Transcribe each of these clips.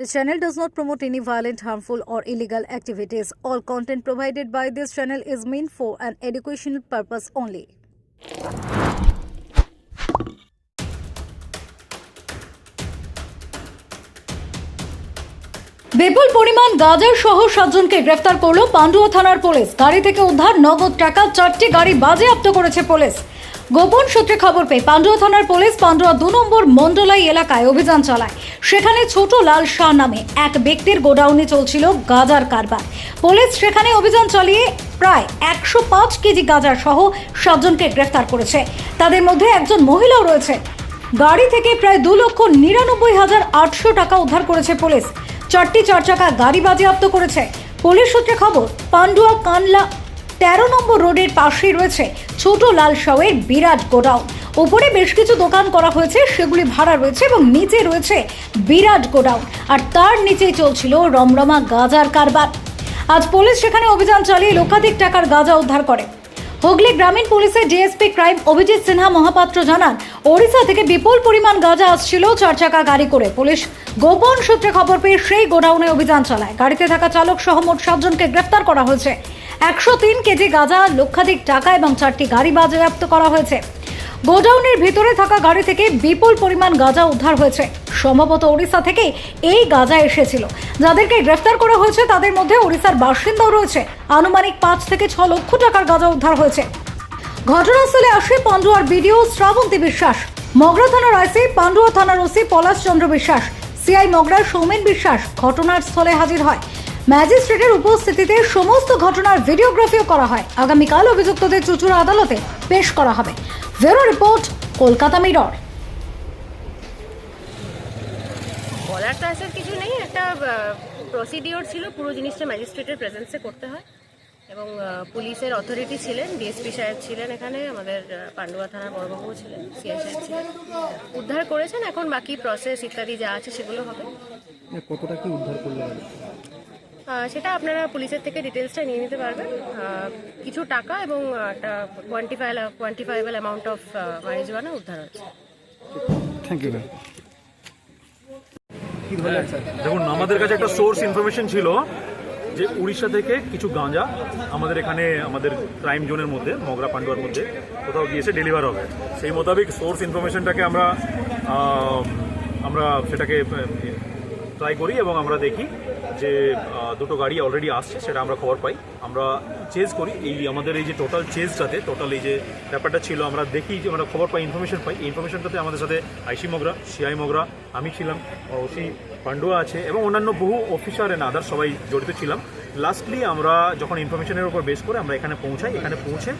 This channel does not promote any violent, harmful, or illegal activities. All content provided by this channel is meant for an educational purpose only. বিপুল পরিমাণ গাঁজা সহ সাতজনকে গ্রেফতার করল পান্ডুয়া থানার police গাড়ি থেকে উদ্ধার নগদ টাকা চারটি গাড়ি বাজেয়াপ্ত করেছে পুলিশ গোপন সূত্রে খবর পেয়ে পান্ডুয়া থানার পুলিশ পান্ডুয়া দু নম্বর মন্ডলাই এলাকায় অভিযান চালায়। সেখানে ছোট লাল শাহ নামে এক ব্যক্তির গোডাউনে চলছিল গাজার কারবার। পুলিশ সেখানে অভিযান চালিয়ে প্রায় একশো পাঁচ কেজি গাঁজা সহ সাতজনকে গ্রেফতার করেছে। তাদের মধ্যে একজন মহিলাও রয়েছে। গাড়ি থেকে প্রায় দু লক্ষ নিরানব্বই হাজার আটশো টাকা উদ্ধার করেছে পুলিশ। চারটি চার চাকা গাড়ি বাজেয়াপ্ত করেছে। পুলিশ সূত্রে খবর, পান্ডুয়া কানলা তেরো নম্বর রোডের পাশেই রয়েছে ছোট লাল শাওয়ের বিরাট গোডাউন। ওপরে বেশ কিছু দোকান করা হয়েছে, সেগুলি ভাড়া রয়েছে এবং নিচে রয়েছে বিরাট গোডাউন। আর তার নিচেই চলছিল রমরমা গাজার কারবার। আজ পুলিশ সেখানে অভিযান চালিয়ে লক্ষাধিক টাকার গাঁজা উদ্ধার করে। হুগলি গ্রামীণ পুলিশের ডিএসপি ক্রাইম অভিজিৎ সিনহা মহাপাত্র জানান, ওড়িশা থেকে বিপুল পরিমাণ গাঁজা আসছিল চার চাকা গাড়ি করে। পুলিশ গোপন সূত্রে খবর পেয়ে সেই গোডাউনে অভিযান চালায়। গাড়িতে থাকা চালক সহ মোট সাতজনকে গ্রেফতার করা হয়েছে। একশো তিন কেজি গাঁজা, লক্ষাধিক টাকা এবং চারটি গাড়ি বাজেয়াপ্ত করা হয়েছে। গোডাউনের ভিতরে থাকা গাড়ি থেকে বিপুল পরিমাণ গাঁজা উদ্ধার হয়েছে। সম্ভবত ওড়িশা থেকে এই গাঁজা এসেছিল। যাদেরকে গ্রেফতার করা হয়েছে, তাদের মধ্যে ওড়িশার বাসিন্দাও রয়েছে। আনুমানিক পাঁচ থেকে ছ লক্ষ টাকার গাঁজা উদ্ধার হয়েছে। ঘটনাস্থলে আসে পান্ডুয়ার বিডিও শ্রাবন্তী বিশ্বাস। মগরা থানার আইসি পান্ডুয়া থানার ওসি পলাশ চন্দ্র বিশ্বাস। সিআই মগরার সৌমেন বিশ্বাস ঘটনার স্থলে হাজির হয়। ম্যাজিস্ট্রেটের উপস্থিতিতে সমস্ত ঘটনার ভিডিওগ্রাফিও করা হয়। আগামীকাল অভিযুক্তদের চুচুড়া আদালতে পেশ করা হবে। ভেরো রিপোর্ট কলকাতা মিরর। বলার তো আসার কিছু নেই। একটা প্রসিডিওর ছিল পুরো জিনিসটা ম্যাজিস্ট্রেটের প্রেজেন্সে করতে হয়। এবং পুলিশের অথরিটি ছিলেন ডিএসপি সাহেব ছিলেন এখানে আমাদের পান্ডুয়া থানার বড়বাবু ছিলেন সিআই সাহেব ছিলেন। উদ্ধার করেছেন এখন বাকি প্রসেস ইত্যাদি যা আছে সেগুলো হবে। কতটা কি উদ্ধার করল? সেটা আপনারা পুলিশের থেকে ডিটেলসটা নিয়ে নিতে পারবেন। কিছু টাকা এবং একটা quantifiable quantifiable amount of marijuana উদ্ধার হয়েছে। থ্যাংক ইউ দেখুন আমাদের কাছে একটা সোর্স ইনফরমেশন ছিল যে উড়িষ্যা থেকে কিছু গাঁজা আমাদের এখানে আমাদের ক্রাইম জোনের মধ্যে মগরা পান্ডুয়ার মধ্যে কোথাও গিয়েছে ডেলিভার হবে। সেই মোতাবেক সোর্স ইনফরমেশনটাকে আমরা আমরা সেটাকে ট্রাই করি এবং আমরা দেখি যে দুটো গাড়ি অলরেডি আসছে, সেটা আমরা খবর পাই। আমরা চেজ করি। এই আমাদের এই যে টোটাল চেজটাতে টোটাল এই যে ব্যাপারটা ছিল, আমরা দেখি যে আমরা খবর পাই ইনফরমেশন পাই। ইনফরমেশনটাতে আমাদের সাথে আইসি মগরা, সিআই মগরা, আমি ছিলাম ওসি পান্ডুয়া আছে, এবং অন্যান্য বহু অফিসার এন্ড আদার সবাই জড়িত ছিলাম। লাস্টলি আমরা যখন ইনফরমেশনের উপর বেস করে আমরা এখানে পৌঁছাই। এখানে পৌঁছে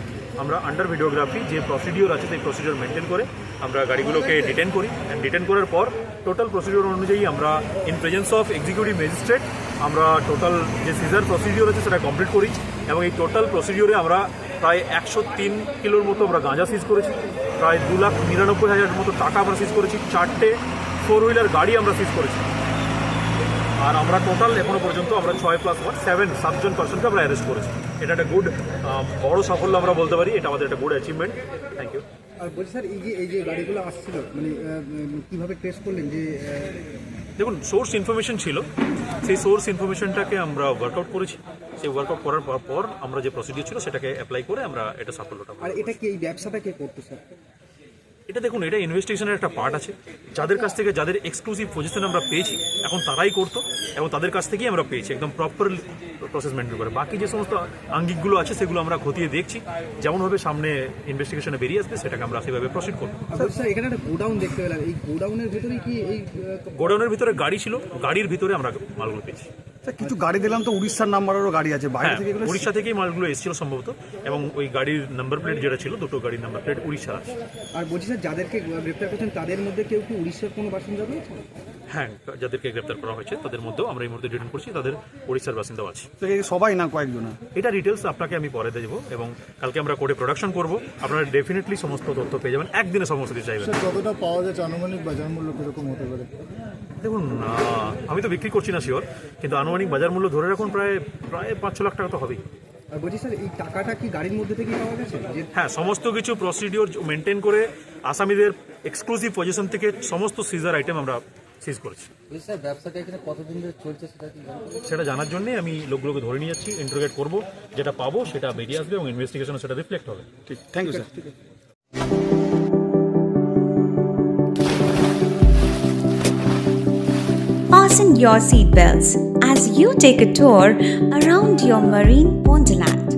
আমরা আন্ডার ভিডিওগ্রাফি যে প্রসিডিওর আছে, সেই প্রসিডিওর মেনটেন করে আমরা গাড়িগুলোকে ডিটেন করি। ডিটেন করার পর টোটাল প্রসিডিওর অনুযায়ী আমরা in presence of executive magistrate আমরা টোটাল যে সিজার প্রসিডিওর আছে, সেটা কমপ্লিট করি। এবং এই টোটাল প্রসিডিওরে আমরা প্রায় একশো তিন কিলোর মতো আমরা গাঁজা সিজ করেছি। প্রায় দু লাখ নিরানব্বই হাজার মতো টাকা আমরা সিজ করেছি। চারটে ফোর হুইলার গাড়ি আমরা সিজ করেছি। আর আমরা টোটাল এখনও পর্যন্ত আমরা ছয় প্লাস ওয়ান সেভেন সাতজন পার্সনকে আমরা অ্যারেস্ট করেছি। এটা একটা গুড বড় সাফল্য আমরা বলতে পারি। এটা আমাদের একটা গুড অ্যাচিভমেন্ট থ্যাংক ইউ আর বলছি স্যার এই যে এই যে গাড়িগুলো আসছিল মানে কীভাবে ট্রেস করলেন যে দেখুন সোর্স ইনফরমেশন ছিল। সেই সোর্স ইনফরমেশনটাকে আমরা ওয়ার্কআউট করেছি। সেই ওয়ার্কআউট করার পর পর আমরা যে প্রসিডিউর ছিল সেটাকে অ্যাপ্লাই করে আমরা এটা সাফল্যটা আর এটা কি এই ব্যবসাটা কে করতো স্যার? এটা দেখুন এটা ইনভেস্টিগেশনের একটা পার্ট আছে। যাদের কাছ থেকে যাদের এক্সক্লুসিভ পজিশন আমরা পেয়েছি এখন তারাই করতো এবং তাদের কাছ থেকেই আমরা পেয়েছি একদম প্রপার প্রসেস মেনটেন করে। বাকি যে সমস্ত আঙ্গিকগুলো আছে সেগুলো আমরা খতিয়ে দেখছি। যেমনভাবে সামনে ইনভেস্টিগেশনে বেরিয়ে আসবে সেটাকে আমরা সেভাবে প্রসিড করব। এখানে একটা গোডাউন দেখতে পেলাম। এই গোডাউনের ভিতরে কি এই গোডাউনের ভিতরে গাড়ি ছিল গাড়ির ভিতরে আমরা মালগুলো পেয়েছি। কিছু গাড়ি দিলাম তো উড়িষ্যার নাম্বারেরও গাড়ি আছে বাইরে হ্যাঁ থেকে এগুলো উড়িষ্যা থেকেই মালগুলো এসেছিল সম্ভবত এবং ওই গাড়ির নাম্বার প্লেট যেটা ছিল দুটো গাড়ির নাম্বার প্লেট উড়িষ্যা আছে। আর বলছি স্যার যাদেরকে গ্রেপ্তার করছেন তাদের মধ্যে কেউ কি উড়িষ্যার কোনো বাসিন্দা রয়েছে? হ্যাঁ যাদেরকে গ্রেপ্তার করা হয়েছে তাদের মধ্যেও আমরা এই মুহূর্তে ডিটেন করছি তাদের উড়িষ্যার বাসিন্দাও আছে। সবাই না কয়েকজন? এটা ডিটেলস আপনাকে আমি পরে দেবো এবং কালকে আমরা কোর্টে প্রোডাকশন করব। আপনারা ডেফিনেটলি সমস্ত তথ্য পেয়ে যাবেন একদিনে সমস্ত কিছু চাইবেন। কতটা পাওয়া যাচ্ছে আনুমানিক বাজার মূল্য কীরকম হতে পারে? দেখুন আমি তো বিক্রি করছি না শিওর কিন্তু আনুমানিক বাজার মূল্য ধরে রাখুন প্রায় প্রায় পাঁচ ছ লাখ টাকা তো হবেই। আর বলছি স্যার এই টাকাটা কি গাড়ির মধ্যে পাওয়া গেছে? হ্যাঁ সমস্ত কিছু প্রসিডিওর মেনটেন করে আসামিদের এক্সক্লুসিভ পজিশন থেকে সমস্ত সিজার আইটেম আমরা সিজ করেছি। ব্যবসাটা এখানে কতদিন ধরে চলছে সেটা সেটা জানার জন্যই আমি লোকগুলোকে ধরে নিয়ে যাচ্ছি ইন্টারোগেট করব যেটা পাবো সেটা বেরিয়ে আসবে এবং ইনভেস্টিগেশনে সেটা রিফ্লেক্ট হবে। ঠিক thank you sir Fasten your seatbelts as you take a tour around your marine wonderland.